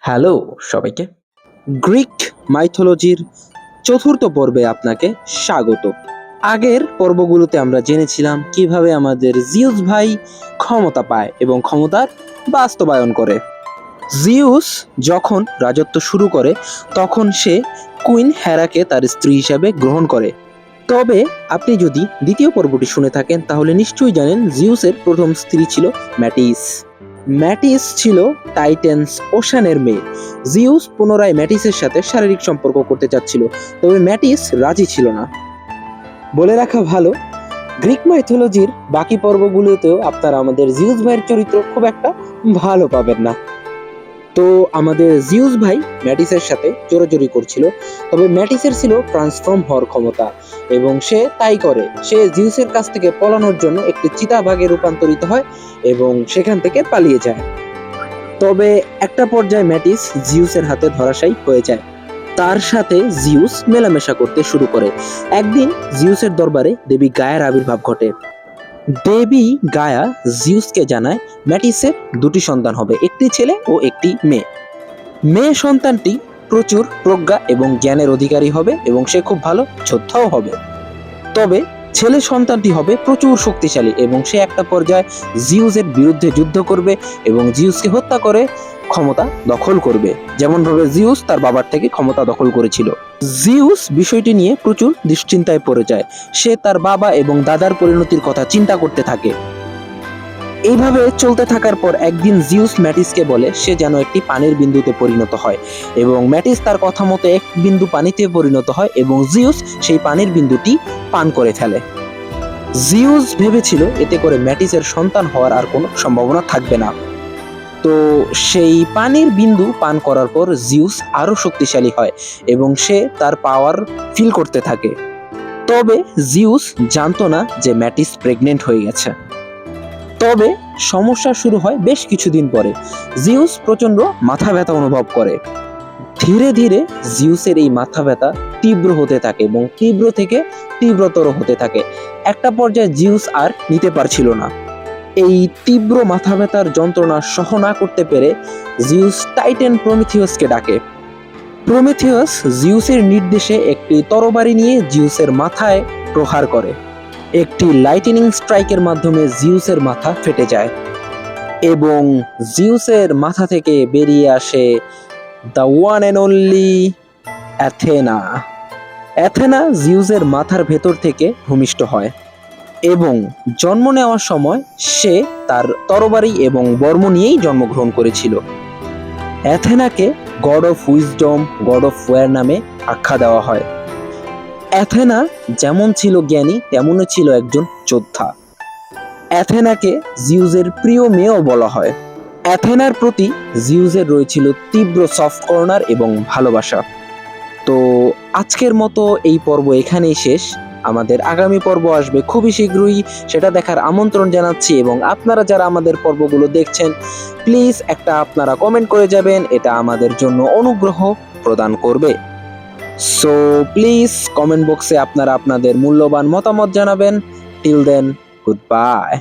Hello সবাইকে। Greek মাইথোলজির চতুর্থ পর্বে আপনাকে স্বাগত। আগের পর্বগুলোতে আমরা জেনেছিলাম কীভাবে আমাদের জিউস ভাই ক্ষমতা পায় এবং ক্ষমতার বাস্তবায়ন করে। জিউস যখন রাজত্ব শুরু করে, তখন সে কুইন হেরাকে তার স্ত্রী হিসাবে গ্রহণ করে। তবে আপনি যদি দ্বিতীয় পর্বটি শুনে থাকেন, তাহলে নিশ্চয়ই জানেন জিউসের প্রথম স্ত্রী ছিল ম্যাটিস। ম্যাটিস ছিল টাইটেন্স ওশানের মেয়ে। জিউস পুনরায় ম্যাটিসের সাথে শারীরিক সম্পর্ক করতে চাচ্ছিল, তবে ম্যাটিস রাজি ছিল না। বলে রাখা ভালো, গ্রিক মাইথোলজির বাকি পর্বগুলোতেও আপনারা আমাদের জিউস ভাইয়ের চরিত্র খুব একটা ভালো পাবেন না। তো আমাদের জিউস ভাই ম্যাটিসের সাথে জোরাজোরি করছিল। তবে ম্যাটিসের ছিল ট্রান্সফর্ম হওয়ার ক্ষমতা এবং সে তাই করে। সে জিউসের কাছ থেকে পলানোর জন্য একটি চিতাবাঘে রূপান্তরিত হয় এবং সেখান থেকে পালিয়ে যায়। তবে একটা পর্যায়ে ম্যাটিস জিউসের হাতে ধরাশায়ী হয়ে যায়। তার সাথে জিউস মেলামেশা করতে শুরু করে। একদিন জিউসের দরবারে দেবী গায়ের আবির্ভাব ঘটে। দেবী গায়া জিউসকে জানায়, ম্যাটিসের দুটি সন্তান হবে, একটি ছেলে ও একটি মেয়ে। মেয়ে সন্তানটি প্রচুর প্রজ্ঞা এবং জ্ঞানের অধিকারী হবে এবং সে খুব ভালো যোদ্ধাও হবে। তবে ছেলে সন্তানটি হবে প্রচুর শক্তিশালী এবং সে একটা পর্যায়ে জিউসের বিরুদ্ধে যুদ্ধ করবে এবং জিউসকে হত্যা করে ক্ষমতা দখল করবে। যেমনভাবে জিউস তার বাবার থেকে ক্ষমতা দখল করেছিল। জিউস বিষয়টি নিয়ে প্রচুর দুশ্চিন্তায় পড়ে যায়। সে তার বাবা এবং দাদার পরিণতির কথা চিন্তা করতে থাকে। এইভাবে চলতে থাকার পর একদিন জিউস ম্যাটিসকে বলে, সে যেন একটি পানির বিন্দুতে পরিণত হয় এবং ম্যাটিস তার কথা মতো এক বিন্দু পানিতে পরিণত হয় এবং জিউস সেই পানির বিন্দুটি পান করে ফেলে। জিউস ভেবেছিল এতে করে ম্যাটিসের সন্তান হওয়ার আর কোনো সম্ভাবনা থাকবে না। তো সেই পানির বিন্দু পান করার পর জিউস আরও শক্তিশালী হয় এবং সে তার পাওয়ার ফিল করতে থাকে। তবে জিউস জানতো না যে ম্যাটিস প্রেগনেন্ট হয়ে গেছে। তবে সমস্যা শুরু হয় বেশ কিছুদিন পরে। জিউস প্রচণ্ড মাথা ব্যথা অনুভব করে। ধীরে ধীরে জিউসের এই মাথা ব্যথা তীব্র হতে থাকে এবং তীব্র থেকে তীব্রতর হতে থাকে। একটা পর্যায়ে জিউস আর নিতে পারছিল না। এই তীব্র মাথা ব্যথার যন্ত্রণা সহ না করতে পেরে জিউস টাইটেন প্রমিথিয়াসকে ডাকে। প্রমিথিয়াস জিউসের নির্দেশে একটি তরবারি নিয়ে জিউসের মাথায় প্রহার করে। একটি লাইটিনিং স্ট্রাইকের মাধ্যমে জিউসের মাথা ফেটে যায় এবং জিউসের মাথা থেকে বেরিয়ে আসে the one and only Athena Athena জিউসের মাথার ভেতর থেকে ভূমিষ্ঠ হয়। এবং জন্ম নেওয়ার সময় সে তার তরবারি এবং বর্ম নিয়েই জন্মগ্রহণ করেছিল। অ্যাথেনাকে god of wisdom god of war নামে আখ্যা দেওয়া হয়। অ্যাথেনা যেমন ছিল জ্ঞানী, তেমনই ছিল একজন যোদ্ধা। অ্যাথেনাকে জিউজের প্রিয় মেয়েও বলা হয়। অ্যাথেনার প্রতি জিউজের রয়েছিল তীব্র সফট কর্নার এবং ভালোবাসা। তো আজকের মতো এই পর্ব এখানেই শেষ। আমাদের আগামী পর্ব আসবে খুবই শীঘ্রই। সেটা দেখার আমন্ত্রণ জানাচ্ছি এবং আপনারা যারা আমাদের পর্বগুলো দেখছেন প্লিজ একটা আপনারা কমেন্ট করে যাবেন, এটা আমাদের জন্য অনুগ্রহ প্রদান করবে। সো প্লিজ কমেন্ট বক্সে আপনারা আপনাদের মূল্যবান মতামত জানাবেন। Till then good bye